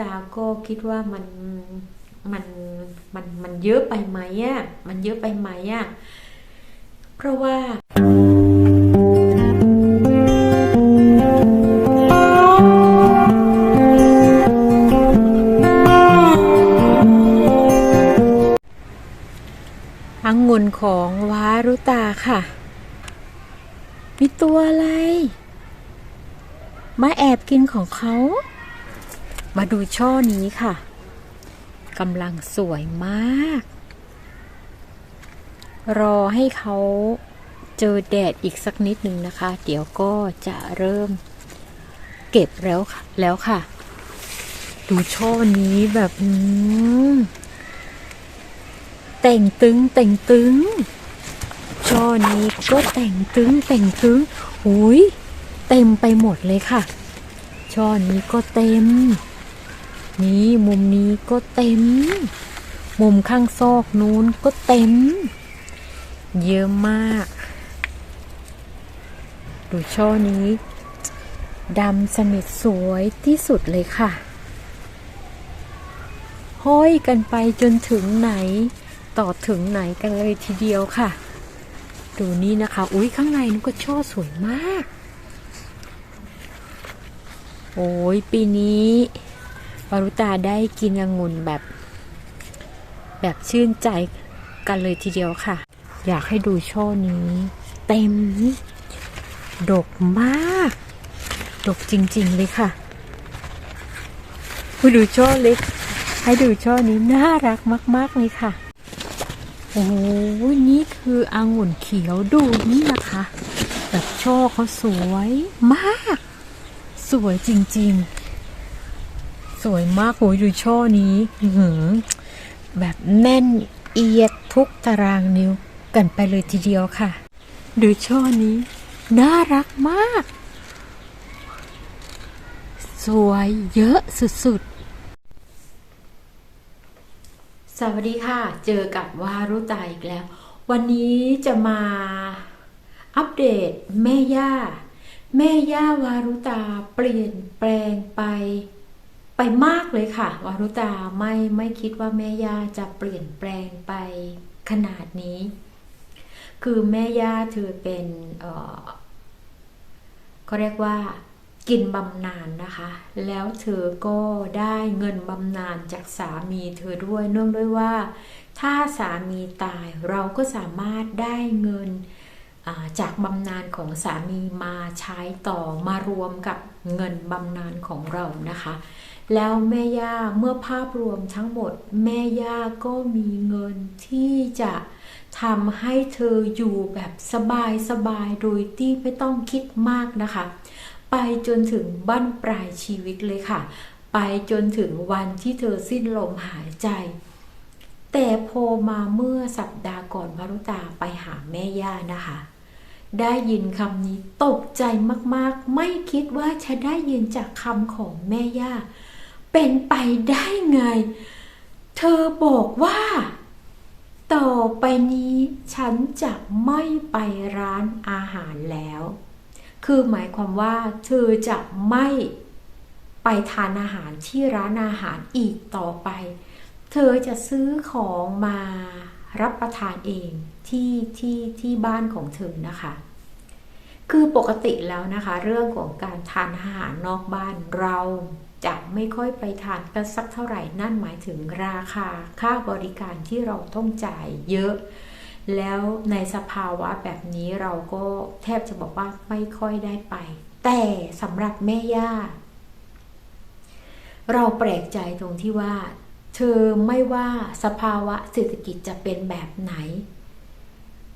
ดาก็คิดว่ามันมันมันมันเยอะไปไหมอะมันเยอะไปไหมอะเพราะว่าอังุนของวารุตาค่ะ มีตัวอะไร มาแอบกินของเขา มาดูช่อนี้ค่ะกำลังสวยมาก รอให้เขาเจอแดดอีกสักนิดนึงนะคะ เดี๋ยวก็จะเริ่มเก็บแล้วค่ะแล้วค่ะ ดูช่อนี้แบบแต่งตึงแต่งตึงช่อนี้ก็แต่งตึงแต่งตึงหุยเต็มไปหมดเลยค่ะช่อนี้ก็เต็ม นี่มุมนี้ก็เต็ม มุมข้างซอกนู้นก็เต็ม เยอะมาก ดูช่อนี้ดำสนิทสวยที่สุดเลยค่ะ ห้อยกันไปจนถึงไหน ต่อถึงไหนกันเลยทีเดียวค่ะ ดูนี่นะคะ อุ้ยข้างในนุก็ช่อสวยมาก โอ้ยปีนี้ ปารุตาได้กินองุ่นแบบ แบบชื่นใจกันเลยทีเดียวค่ะ อยากให้ดูช่อนี้ เต็ม ดกมาก ดกจริง ๆ เลยค่ะไปดูช่อเล็ก ให้ดูช่อนี้น่ารักมาก ๆ เลยค่ะ โอ้โหนี่คือองุ่นเขียวดูนี่นะคะ แบบช่อเขาสวยมาก สวยจริง ๆ สวยมากโอ้ยดูช่อนี้หือแบบแน่นเอียดทุกตารางนิ้วกันไปเลยทีเดียวค่ะ ดูช่อนี้ น่ารักมาก สวยเยอะสุดๆ สวัสดีค่ะ เจอกับวารุตาอีกแล้ว วันนี้จะมาอัปเดตแม่ย่า แม่ย่าวารุตาเปลี่ยนแปลงไป ไปมากเลยค่ะ วารุตาไม่ไม่คิดว่าแม่ย่าจะเปลี่ยนแปลงไปขนาดนี้ คือแม่ย่าเธอเป็นเขาเรียกว่ากินบำนาญนะคะ แล้วเธอก็ได้เงินบำนาญจากสามีเธอด้วยเนื่องด้วยว่า ถ้าสามีตายเราก็สามารถได้เงินจากบำนาญของสามีมาใช้ต่อมารวมกับเงินบำนาญของเรานะคะ แล้วแม่ย่าเมื่อภาพรวมทั้งหมด แม่ย่าก็มีเงินที่จะทำให้เธออยู่แบบสบายสบายโดยที่ไม่ต้องคิดมากนะคะ ไปจนถึงบั้นปลายชีวิตเลยค่ะ ไปจนถึงวันที่เธอสิ้นลมหายใจ แต่พอมาเมื่อสัปดาห์ก่อนวารุตาไปหาแม่ย่านะคะได้ยินคำนี้ตกใจมากๆ ไม่คิดว่าจะได้ยินจากคำของแม่ย่า เป็นไปได้ไง เธอบอกว่า ต่อไปนี้ฉันจะไม่ไปร้านอาหารแล้ว คือหมายความว่า เธอจะไม่ไปทานอาหารที่ร้านอาหารอีกต่อไป เธอจะซื้อของมารับประทานเองที่ที่ที่บ้านของเธอนะคะ คือปกติแล้วนะคะ เรื่องของการทานอาหารนอกบ้านเรา จะไม่ค่อยไปทานกันสักเท่าไหร่นั่นหมายถึงราคาค่าบริการที่เราต้องจ่ายเยอะ แล้วในสภาวะแบบนี้เราก็แทบจะบอกว่าไม่ค่อยได้ไป แต่สำหรับแม่ย่า เราแปลกใจตรงที่ว่า เธอไม่ว่าสภาวะเศรษฐกิจจะเป็นแบบไหน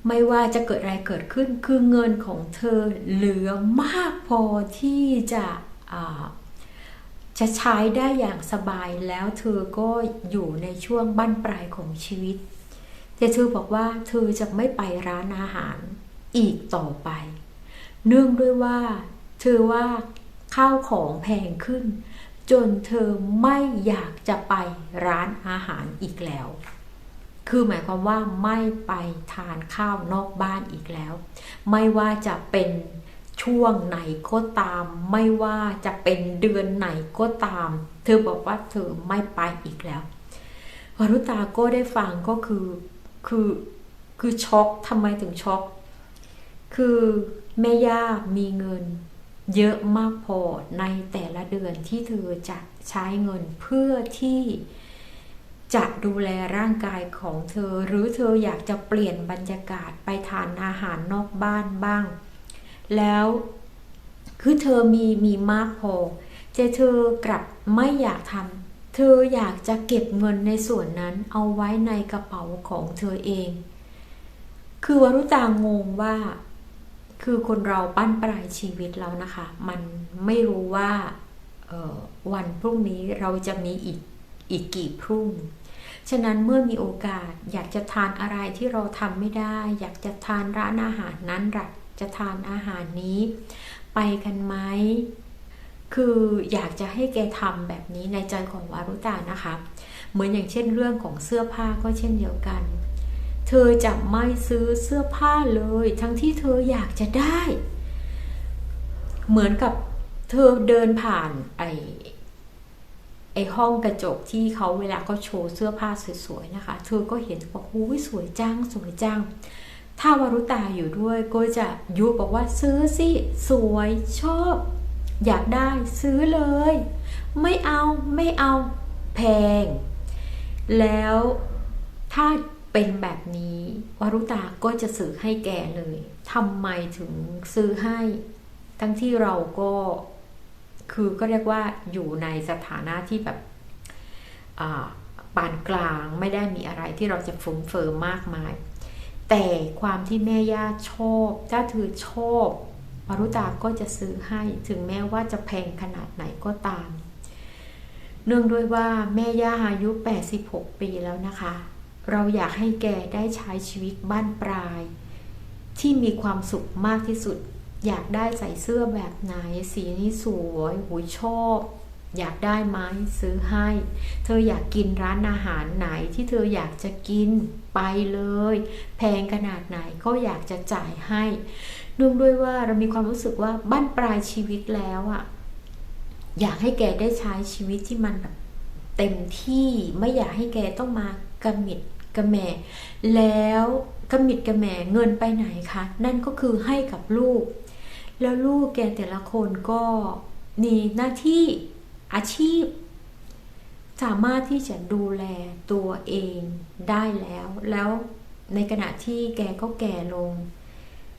ไม่ว่าจะเกิดอะไรเกิดขึ้นคือเงินของเธอเหลือมากพอที่จะ จะใช้ได้อย่างสบายแล้วเธอก็อยู่ในช่วงบั้นปลายของชีวิต แต่เธอบอกว่าเธอจะไม่ไปร้านอาหารอีกต่อไป เนื่องด้วยว่า เธอว่าข้าวของแพงขึ้น จนเธอไม่อยากจะไปร้านอาหารอีกแล้ว คือหมายความว่าไม่ไปทานข้าวนอกบ้านอีกแล้ว ไม่ว่าจะเป็น ช่วงไหนก็ตาม ไม่ว่าจะเป็นเดือนไหนก็ตาม เธอบอกว่าเธอไม่ไปอีกแล้ววารุตาก็ได้ฟังก็คือคือคือช็อกทำไมถึงช็อก คือแม่ย่ามีเงินเยอะมากพอในแต่ละเดือนที่เธอจะใช้เงินเพื่อที่จะดูแลร่างกายของเธอ หรือเธออยากจะเปลี่ยนบรรยากาศไปทานอาหารนอกบ้านบ้าง แล้วคือเธอมีมีมากพอแต่เธอกลับไม่อยากทำเธออยากจะเก็บเงินในส่วนนั้นเอาไว้ในกระเป๋าของเธอเอง คือวรุตางงว่า คือคนเราปั้นปลายชีวิตแล้วนะคะ มันไม่รู้ว่าวันพรุ่งนี้เราจะมีอีกอีกกี่พรุ่ง ฉะนั้นเมื่อมีโอกาสอยากจะทานอะไรที่เราทำไม่ได้ อยากจะทานร้านอาหารนั้นหลัก จะทานอาหารนี้ ไปกันไหมคืออยากจะให้แกทำแบบนี้ในใจของวารุตานะคะ เหมือนอย่างเช่นเรื่องของเสื้อผ้าก็เช่นเดียวกัน เธอจะไม่ซื้อเสื้อผ้าเลย ทั้งที่เธออยากจะได้ เหมือนกับเธอเดินผ่านไอไอห้องกระจกที่เขาเวลาเขาโชว์เสื้อผ้าสวยๆนะคะ เธอก็เห็นบอกหูยสวยจังสวยจัง ถ้าวารุตาอยู่ด้วยก็จะยุบอกว่าซื้อสิ สวยชอบ อยากได้ซื้อเลย ไม่เอาไม่เอาแพง แล้วถ้าเป็นแบบนี้วารุตาก็จะซื้อให้แกเลยทำไมถึงซื้อให้ ทั้งที่เราก็คือก็เรียกว่าอยู่ในสถานะที่แบบปานกลางไม่ได้มีอะไรที่เราจะฟุ้งเฟิร์มมากมาย แต่ความที่แม่ย่าชอบถ้าเธอชอบวารุตาก็จะซื้อให้ถึงแม้ว่าจะแพงขนาดไหนก็ตาม เนื่องด้วยว่าแม่ย่าอายุ 86 ปีแล้วนะคะ เราอยากให้แกได้ใช้ชีวิตบ้านปลาย ที่มีความสุขมากที่สุด อยากได้ใส่เสื้อแบบไหน สีนี้สวยหูชอบ อยากได้ไหมซื้อให้ เธออยากกินร้านอาหารไหนที่เธออยากจะกินไปเลย แพงขนาดไหนก็อยากจะจ่ายให้เนื่องด้วยว่าเรามีความรู้สึกว่าบ้านปลายชีวิตแล้วอะอยากให้แกได้ใช้ชีวิตที่มันแบบเต็มที่ไม่อยากให้แกต้องมากระมิดกระแม่แล้วกระมิดกระแม่เงินไปไหนคะนั่นก็คือให้กับลูก แล้วลูกแกแต่ละคนก็มีหน้าที่ อาชีพ สามารถที่จะดูแลตัวเองได้แล้ว แล้วในขณะที่แกก็แก่ลง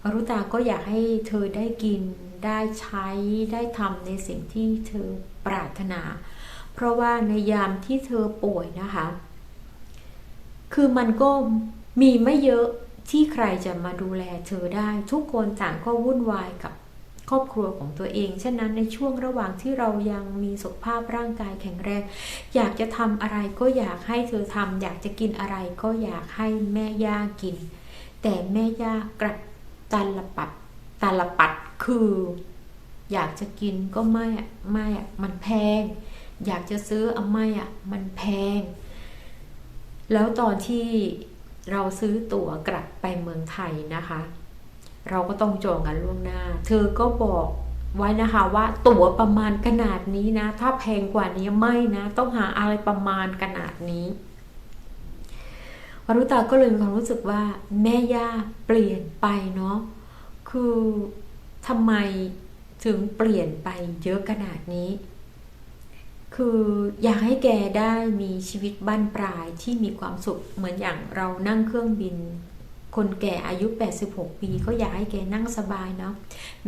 อรุตาก็อยากให้เธอได้กิน ได้ใช้ได้ทำในสิ่งที่เธอปรารถนา เพราะว่าในยามที่เธอป่วยนะคะ คือมันก็มีไม่เยอะที่ใครจะมาดูแลเธอได้ ทุกคนต่างก็วุ่นวายกับ ครอบครัวของตัวเองฉะนั้นในช่วงระหว่างที่เรายังมีสุขภาพร่างกายแข็งแรง อยากจะทำอะไรก็อยากให้เธอทำอยากจะกินอะไรก็อยากให้แม่ย่ากิน แต่แม่ย่ากลับตาลปัดตาลปัดคือ อยากจะกินก็ไม่อะไม่อะมันแพง อยากจะซื้ออะไม่อะมันแพง แล้วตอนที่เราซื้อตั๋วกลับไปเมืองไทยนะคะ เราก็ต้องจองกันล่วงหน้า เธอก็บอกไว้นะคะว่าตั๋วประมาณขนาดนี้นะ ถ้าแพงกว่านี้ไม่นะ ต้องหาอะไรประมาณขนาดนี้วรุตาก็เลยมีความรู้สึกว่าแม่ย่าเปลี่ยนไปเนาะคือทำไมถึงเปลี่ยนไปเยอะขนาดนี้ คืออยากให้แกได้มีชีวิตบ้านปลายที่มีความสุขเหมือนอย่างเรานั่งเครื่องบิน คนแก่อายุ 86 ปีก็อยากให้แกนั่งสบายเนาะ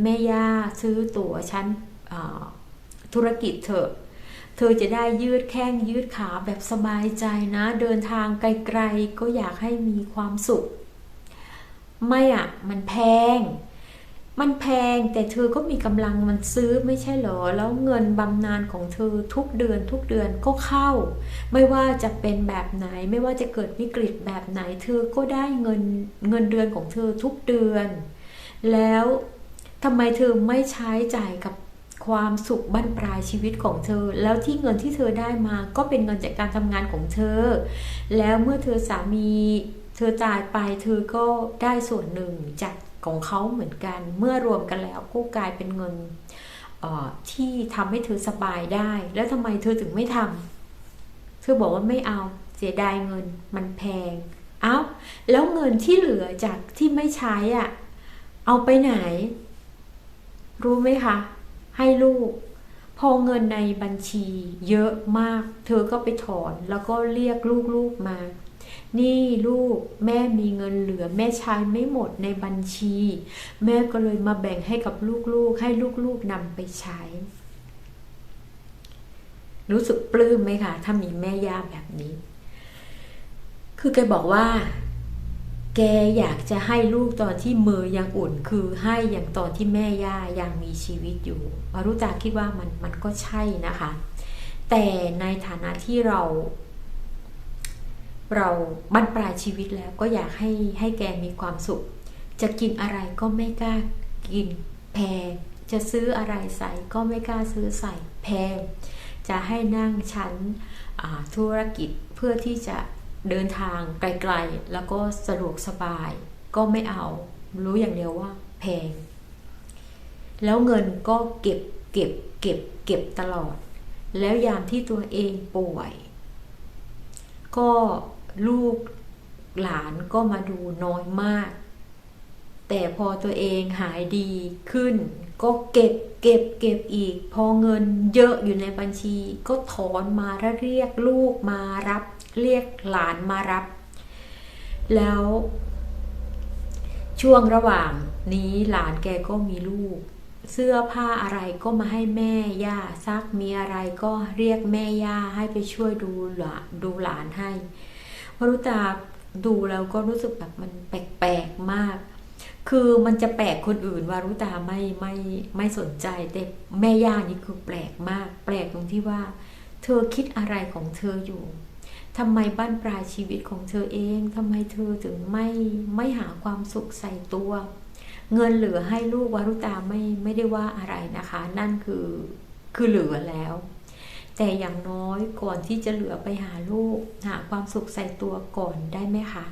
แม่ย่าซื้อตั๋วชั้นธุรกิจเถอะ เธอจะได้ยืดแข้งยืดขาแบบสบายใจนะ เดินทางไกลๆก็อยากให้มีความสุข ไม่อะ่ะ มันแพง มันแพงแต่เธอก็มีกำลังมันซื้อไม่ใช่หรอ แล้วเงินบำนาญของเธอทุกเดือนทุกเดือนก็เข้า ไม่ว่าจะเป็นแบบไหน ไม่ว่าจะเกิดวิกฤตแบบไหน เธอก็ได้เงินเงินเดือนของเธอทุกเดือน แล้วทำไมเธอไม่ใช้จ่ายกับความสุขบั้นปลายชีวิตของเธอ แล้วที่เงินที่เธอได้มาก็เป็นเงินจากการทำงานของเธอ แล้วเมื่อเธอสามี เธอจ่ายไปเธอก็ได้ส่วนหนึ่งจาก ของเขาเหมือนกัน เมื่อรวมกันแล้วก็กลายเป็นเงินที่ทำให้เธอสบายได้ แล้วทำไมเธอถึงไม่ทำเธอบอกว่าไม่เอาเสียดายเงินมันแพง เอา้า แล้วเงินที่เหลือจากที่ไม่ใช้อะ เอาไปไหน รู้ไหมคะ ให้ลูก พอเงินในบัญชีเยอะมาก เธอก็ไปถอนแล้วก็เรียกลูกๆมา นี่ลูกแม่มีเงินเหลือ แม่ใช้ไม่หมดในบัญชี แม่ก็เลยมาแบ่งให้กับลูกๆ ให้ลูกๆนำไปใช้ รู้สึกปลื้มไหมคะถ้ามีแม่ย่าแบบนี้ คือแกบอกว่า แกอยากจะให้ลูกตอนที่มือยังอุ่น คือให้อย่างตอนที่แม่ย่ายังมีชีวิตอยู่วารุตาคิดว่ามันมันก็ใช่นะคะ แต่ในฐานะที่เรา เราบรรปลายชีวิตแล้วก็อยากให้ให้แกมีความสุข จะกินอะไรก็ไม่กล้ากินแพง จะซื้ออะไรใส่ก็ไม่กล้าซื้อใส่แพง จะให้นั่งชั้นธุรกิจเพื่อที่จะเดินทางไกลๆ แล้วก็สะดวกสบายก็ไม่เอา รู้อย่างเดียวว่าแพง แล้วเงินก็เก็บเก็บเก็บเก็บตลอด แล้วยามที่ตัวเองป่วย ก็ ลูกหลานก็มาดูน้อยมาก แต่พอตัวเองหายดีขึ้น ก็เก็บเก็บเก็บอีก พอเงินเยอะอยู่ในบัญชี ก็ถอนมาแล้วเรียกลูกมารับ เรียกหลานมารับ แล้ว ช่วงระหว่างนี้หลานแกก็มีลูก เสื้อผ้าอะไรก็มาให้แม่ย่าซักมีอะไรก็เรียกแม่ย่าให้ไปช่วยดูหลานดูหลานให้ วรุตาดูแล้วก็รู้สึกแบบมันแปลกๆมาก คือมันจะแปลกคนอื่นวารุตาไม่ไม่ไม่สนใจแต่แม่ย่านี่คือแปลกมาก แปลกตรงที่ว่า เธอคิดอะไรของเธออยู่ทำไมบ้านปลายชีวิตของเธอเองทำไมเธอถึงไม่ไม่หาความสุขใส่ตัว เงินเหลือให้ลูกวารุตาไม่ไม่ได้ว่าอะไรนะคะ นั่นคือคือเหลือแล้ว แต่อย่างน้อยก่อนที่จะเหลือไปหาลูก หาความสุขใส่ตัวก่อนได้ไหมคะ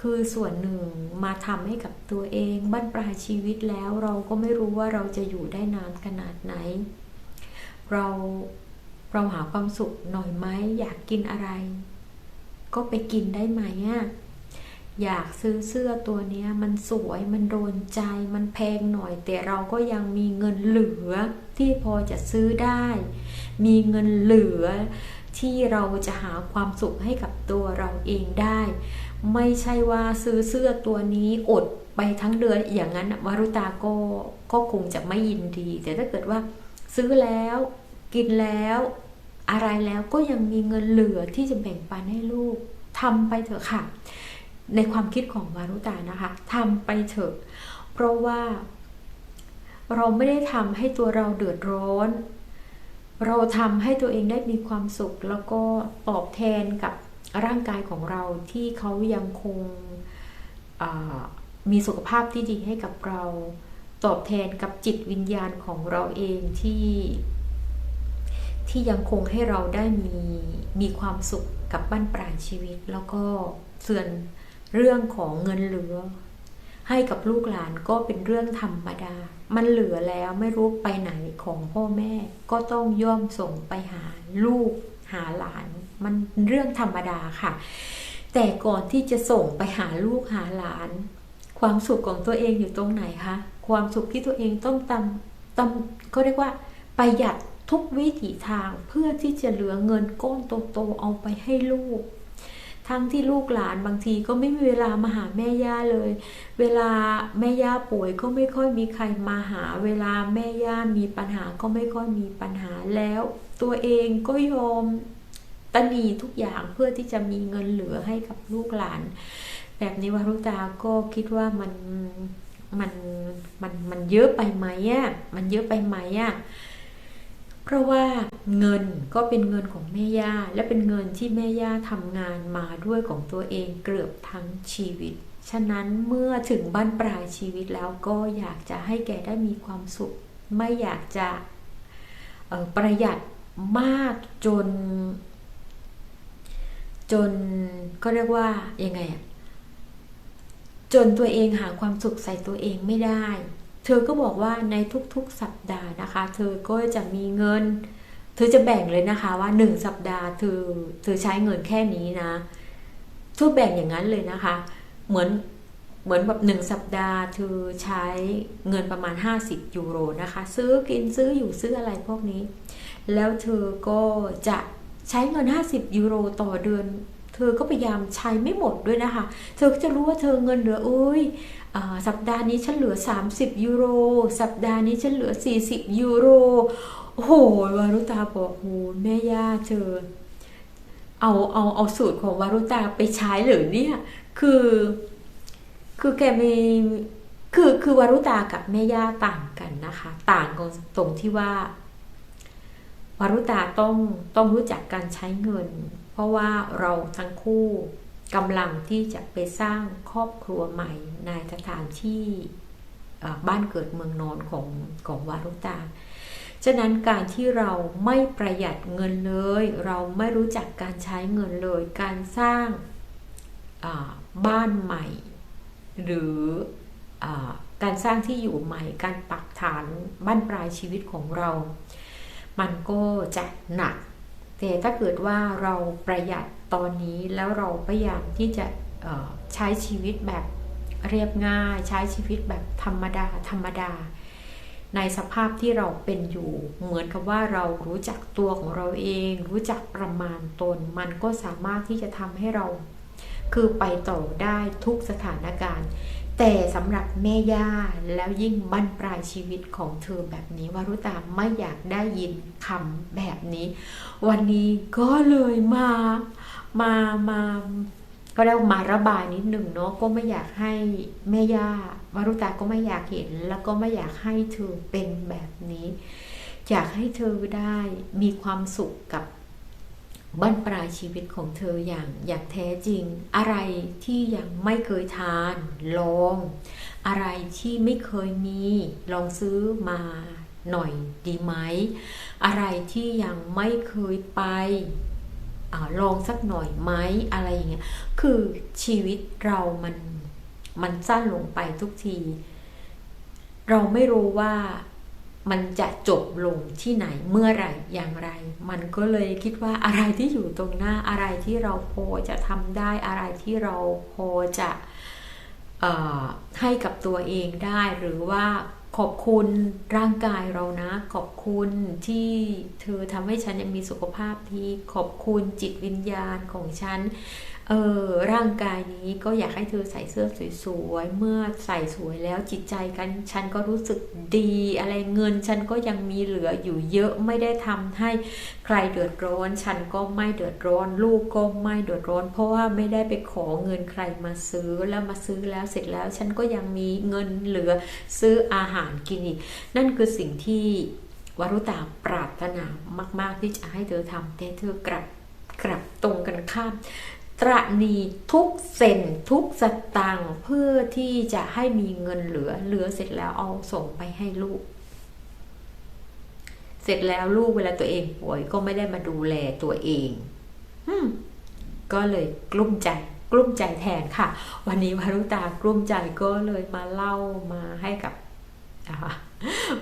คือส่วนหนึ่งมาทำให้กับตัวเองบ้านปลายชีวิตแล้วเราก็ไม่รู้ว่าเราจะอยู่ได้นานขนาดไหน เราเราหาความสุขหน่อยไหมอยากกินอะไร ก็ไปกินได้ไหมอะ อยากซื้อเสื้อตัวนี้มันสวยมันโดนใจมันแพงหน่อย แต่เราก็ยังมีเงินเหลือที่พอจะซื้อได้ มีเงินเหลือที่เราจะหาความสุขให้กับตัวเราเองได้ ไม่ใช่ว่าซื้อเสื้อตัวนี้อดไปทั้งเดือนอย่างนั้นวารุตาก็ก็คงจะไม่ยินดี แต่ถ้าเกิดว่าซื้อแล้วกินแล้วอะไรแล้วก็ยังมีเงินเหลือที่จะแบ่งปันให้ลูกทำไปเถอะค่ะ ในความคิดของวารุตานะคะทำไปเถอะ เพราะว่า เราไม่ได้ทำให้ตัวเราเดือดร้อน เราทำให้ตัวเองได้มีความสุข แล้วก็ตอบแทนกับร่างกายของเราที่เขายังคงมีสุขภาพที่ดีให้กับเรา ตอบแทนกับจิตวิญญาณของเราเองที่ที่ยังคงให้เราได้มีมีความสุขกับบ้านปลายชีวิต แล้วก็ส่วน เรื่องของเงินเหลือ ให้กับลูกหลานก็เป็นเรื่องธรรมดา มันเหลือแล้วไม่รู้ไปไหนของพ่อแม่ ก็ต้องย่อมส่งไปหาลูกหาหลาน มันเรื่องธรรมดาค่ะ แต่ก่อนที่จะส่งไปหาลูกหาหลาน ความสุขของตัวเองอยู่ตรงไหนคะ ความสุขที่ตัวเองต้องตำตำเขาเรียกว่าประหยัดทุกวิถีทางเพื่อที่จะเหลือเงินก้อนโตๆเอาไปให้ลูก ทั้งที่ลูกหลานบางทีก็ไม่มีเวลามาหาแม่ย่าเลย เวลาแม่ย่าป่วยก็ไม่ค่อยมีใครมาหา เวลาแม่ย่ามีปัญหาก็ไม่ค่อยมีปัญหาแล้ว ตัวเองก็ยอมตนีทุกอย่างเพื่อที่จะมีเงินเหลือให้กับลูกหลาน แบบนี้วารุตาก็คิดว่ามันมันมันมันเยอะไปไหมอะมันเยอะไปไหมอะเพราะว่า เงินก็เป็นเงินของแม่ย่า และเป็นเงินที่แม่ย่าทำงานมาด้วยของตัวเองเกือบทั้งชีวิต ฉะนั้นเมื่อถึงบ้านปลายชีวิตแล้วก็อยากจะให้แกได้มีความสุข ไม่อยากจะประหยัดมากจน จนก็เรียกว่ายังไงอะจนตัวเองหาความสุขใส่ตัวเองไม่ได้ เธอก็บอกว่าในทุกๆสัปดาห์นะคะ เธอก็จะมีเงิน เธอจะแบ่งเลยนะคะว่าหนึ่งสัปดาห์เธอเธอใช้เงินแค่นี้นะเธอแบ่งอย่างนั้นเลยนะคะ เหมือนเหมือนแบบหนึ่งสัปดาห์เธอใช้เงินประมาณ 50 ยูโรนะคะ ซื้อกินซื้ออยู่ซื้ออะไรพวกนี้ แล้วเธอก็จะใช้เงิน 50 ยูโรต่อเดือน เธอก็พยายามใช้ไม่หมดด้วยนะคะ เธอก็จะรู้ว่าเธอเงินเหลืออุ้ยสัปดาห์นี้ฉันเหลือ 30 ยูโร สัปดาห์นี้ฉันเหลือ 40 ยูโร โอ้โหวารุตาบอกโหแม่ย่าเธอ เอาเอาเอาสูตรของวารุตาไปใช้หรือเนี่ย คือ คือแกมีคือคือวารุตากับแม่ย่าต่างกันนะคะ ต่างกันตรงที่ว่าวารุตาต้องต้องรู้จักการใช้เงิน เพราะว่าเราทั้งคู่กำลังที่จะไปสร้างครอบครัวใหม่ในสถานที่บ้านเกิดเมืองนอนของของวารุตา ฉะนั้นการที่เราไม่ประหยัดเงินเลย เราไม่รู้จักการใช้เงินเลย การสร้างบ้านใหม่ หรืออการสร้างที่อยู่ใหม่ การปักฐานบ้านปลายชีวิตของเรา มันก็จะหนัก แต่ถ้าเกิดว่าเราประหยัดตอนนี้แล้วเราพยายามที่จะใช้ชีวิตแบบเรียบง่าย ใช้ชีวิตแบบธรรมดาธรรมดา ในสภาพที่เราเป็นอยู่ เหมือนกับว่าเรารู้จักตัวของเราเอง รู้จักประมาณตน มันก็สามารถที่จะทำให้เรา คือไปต่อได้ทุกสถานการณ์ แต่สำหรับแม่ย่าแล้วยิ่งบั้นปลายชีวิตของเธอแบบนี้วารุตาไม่อยากได้ยินคำแบบนี้ วันนี้ก็เลยมามามา ก็เรียกมาระบายนิดหนึ่งเนาะก็ไม่อยากให้แม่ย่าวารุตาก็ไม่อยากเห็น แล้วก็ไม่อยากให้เธอเป็นแบบนี้ อยากให้เธอได้มีความสุขกับบั้นปลายชีวิตของเธออย่างอย่างแท้จริง อะไรที่ยังไม่เคยทาน ลอง อะไรที่ไม่เคยมี ลองซื้อมาหน่อยดีไหม อะไรที่ยังไม่เคยไป อลองสักหน่อยไหมอะไรอย่างเงี้ย คือชีวิตเรามันมันสั้นลงไปทุกที เราไม่รู้ว่ามันจะจบลงที่ไหนเมื่อไหร่อย่างไร มันก็เลยคิดว่าอะไรที่อยู่ตรงหน้าอะไรที่เราพอจะทำได้อะไรที่เราพอจะให้กับตัวเองได้หรือว่า ขอบคุณร่างกายเรานะ ขอบคุณที่เธอทำให้ฉันยังมีสุขภาพที่ขอบคุณจิตวิญญาณของฉัน เออร่างกายนี้ก็อยากให้เธอใส่เสื้อสวยๆ เมื่อใส่สวยแล้วจิตใจกัน ฉันก็รู้สึกดีอะไรเงิน ฉันก็ยังมีเหลืออยู่เยอะไม่ได้ทำให้ใครเดือดร้อน ฉันก็ไม่เดือดร้อน ลูกก็ไม่เดือดร้อน เพราะว่าไม่ได้ไปขอเงินใครมาซื้อแล้วมาซื้อแล้วเสร็จแล้ว ฉันก็ยังมีเงินเหลือซื้ออาหารกินอีกนั่นคือสิ่งที่วรุตาปรารถนามาก ๆ ที่จะให้เธอทำแต่เธอกลับกลับตรงกันข้าม ตรณีทุกเซนทุกสตางค์เพื่อที่จะให้มีเงินเหลือเหลือเสร็จแล้วเอาส่งไปให้ลูก เสร็จแล้วลูกเวลาตัวเองป่วยก็ไม่ได้มาดูแลตัวเองก็เลยกลุ้มใจ กลุ้มใจแทนค่ะ วันนี้วารุตากลุ้มใจก็เลยมาเล่ามาให้กับ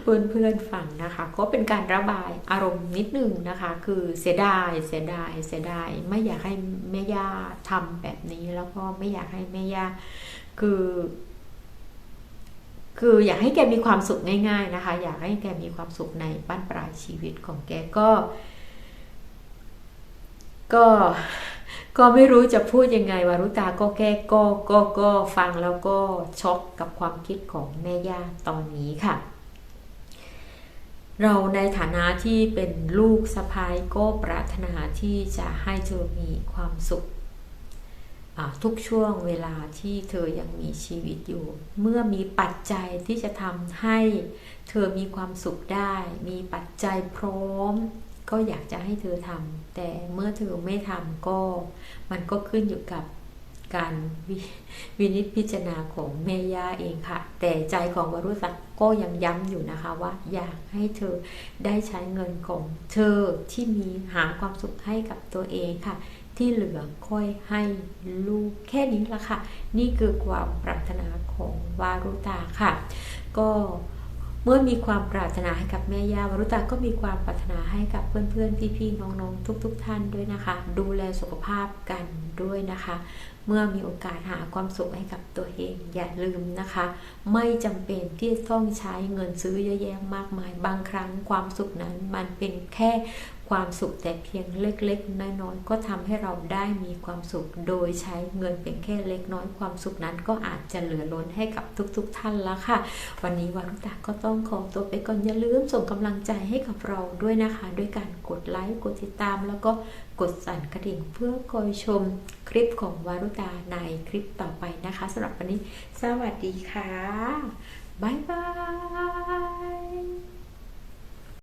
เพื่อนเพื่อนฟังนะคะ ก็เป็นการระบายอารมณ์นิดนึงนะคะ คือเสียดายเสียดายเสียดายไม่อยากให้แม่ย่าทำแบบนี้ แล้วก็ไม่อยากให้แม่ย่าคือ คืออยากให้แกมีความสุขง่าย ๆนะคะ อยากให้แกมีความสุขในบ้านปลายชีวิตของแกก็ ก็ก็ไม่รู้จะพูดยังไงวารุตาก็แก้ก็ก็ก็ฟังแล้วก็ช็อกกับความคิดของแม่ย่าตอนนี้ค่ะ เราในฐานะที่เป็นลูกสะพ้ายก็ปรารถนาที่จะให้เธอมีความสุข ทุกช่วงเวลาที่เธอยังมีชีวิตอยู่ เมื่อมีปัจจัยที่จะทำให้เธอมีความสุขได้ มีปัจจัยพร้อม ก็อยากจะให้เธอทำแต่เมื่อเธอไม่ทำก็ มันก็ขึ้นอยู่กับ การวินิจพิจารณาของแม่ย่าเองค่ะ แต่ใจของวรุษักก็ยังย้ำอยู่นะคะว่า อยากให้เธอได้ใช้เงินของเธอที่มีหาความสุขให้กับตัวเองค่ะ ที่เหลือค่อยให้ลูกแค่นี้ละค่ะ นี่คือความปรารถนาของวารุตาค่ะ ก็ เมื่อมีความปรารถนาให้กับแม่ย่าวรุตาก็มีความปรารถนาให้กับเพื่อนๆพี่ๆน้องๆ ทุกๆท่านด้วยนะคะ ดูแลสุขภาพกันด้วยนะคะ เมื่อมีโอกาสหาความสุขให้กับตัวเองอย่าลืมนะคะ ไม่จำเป็นที่จะต้องใช้เงินซื้อเยอะแยะมากมาย บางครั้งความสุขนั้นมันเป็นแค่ ความสุขแต่เพียงเล็กๆ น้อยๆ ก็ทำให้เราได้มีความสุขโดยใช้เงินเพียงแค่เล็กน้อยความสุขนั้นก็อาจจะเหลือล้นให้กับทุก ๆ ท่านแล้วค่ะ วันนี้วารุตาก็ต้องขอตัวไปก่อนอย่าลืมส่งกำลังใจให้กับเราด้วยนะคะ ด้วยการกดไลค์กดติดตาม แล้วก็กดสั่นกระดิ่งเพื่อคอยชมคลิปของวารุตาในคลิปต่อไปนะคะสำหรับวันนี้ สวัสดีค่ะบ๊ายบาย